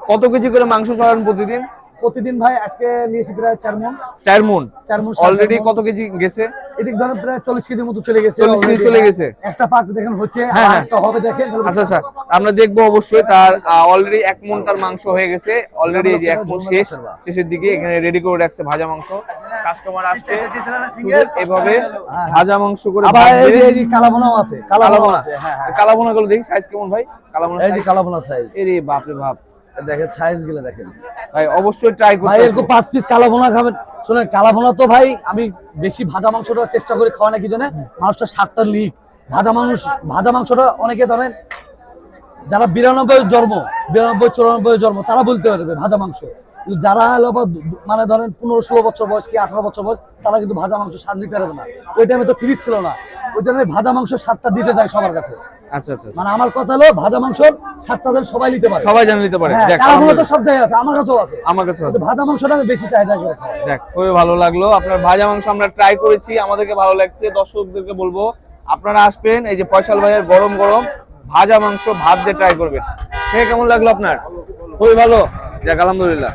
কত কেজি করে মাংস চড়ান প্রতিদিন? প্রতিদিন ভাই আজকে নিয়েছি প্রায় চার মন চার মন চার মন অলরেডি কত কেজি গেছে? এদিক ধরেন প্রায় চল্লিশ কেজির মতো চলে গেছে 40 কেজি। চলে গেছে। একটা পাক দেখেন হচ্ছে হ্যাঁ, হ্যাঁ। একটা হবে দেখেন। আচ্ছা আচ্ছা। আমরা দেখব অবশ্যই তার অলরেডি এক মন তার মাংস হয়ে গেছে। অলরেডি এই যে এক মন শেষ শেষের দিকে এখানে রেডি করে রাখছে ভাজা মাংস। কাস্টমার আসছে। এভাবে ভাজা মাংস করে আবার এই যে ভাজবে। কালাবোনাও আছে। কালাবোনা কালাবোনা আছে হ্যাঁ হ্যাঁ। কালাবোনা গুলো দেখি সাইজ কেমন ভাই? কালাবোনা এই যে কালাবোনা সাইজ এরে বাপরে বাপ। দেখেন সাইজগুলো দেখেন। ভাই অবশ্যই ট্রাই ভাই করতে এরকম পাঁচ পিস কালাবোনা খাবেন। শুনেন কালাবোনা তো ভাই আমি বেশি ভাজা মাংসটা চেষ্টা করি খাওয়া নাকি জানে মানুষটা সাতটা লিক ভাজা মাংস ভাজা মাংসটা অনেকে ধরেন যারা বিরানব্বই জন্ম বিরানব্বই চুরানব্বই জন্ম তারা বলতে পারবে ভাজা মাংস। যারা হলো মানে ধরেন পনেরো ষোলো বছর বয়স কি আঠারো বছর বয়স তারা কিন্তু ভাজা মাংস স্বাদ দিতে পারবে না। ওই টাইমে তো ফ্রিজ ছিল না। ওই জন্য আমি ভাজা মাংস স্বাদটা দিতে চাই সবার কাছে। আচ্ছা আচ্ছা আচ্ছা। মানে আমার কথা হলো ভাজা মাংস স্বাদটা যেন সবাই নিতে পারে। সবাই জানে নিতে পারে। হ্যাঁ তো সব জায়গায় আছে আমার কাছেও আছে। আমার কাছে আছে। ভাজা মাংসটা আমি বেশি চাহিদা করে দেখ খুবই ভালো লাগল। আপনার ভাজা মাংস আমরা ট্রাই করেছি আমাদেরকে ভালো লাগছে। দর্শকদেরকে বলব আপনারা আসবেন এই যে ফয়সাল ভাইয়ের গরম গরম ভাজা মাংস ভাত দিয়ে ট্রাই করবেন। খেয়ে কেমন লাগল আপনার? খুবই ভালো। যাক আলহামদুলিল্লাহ।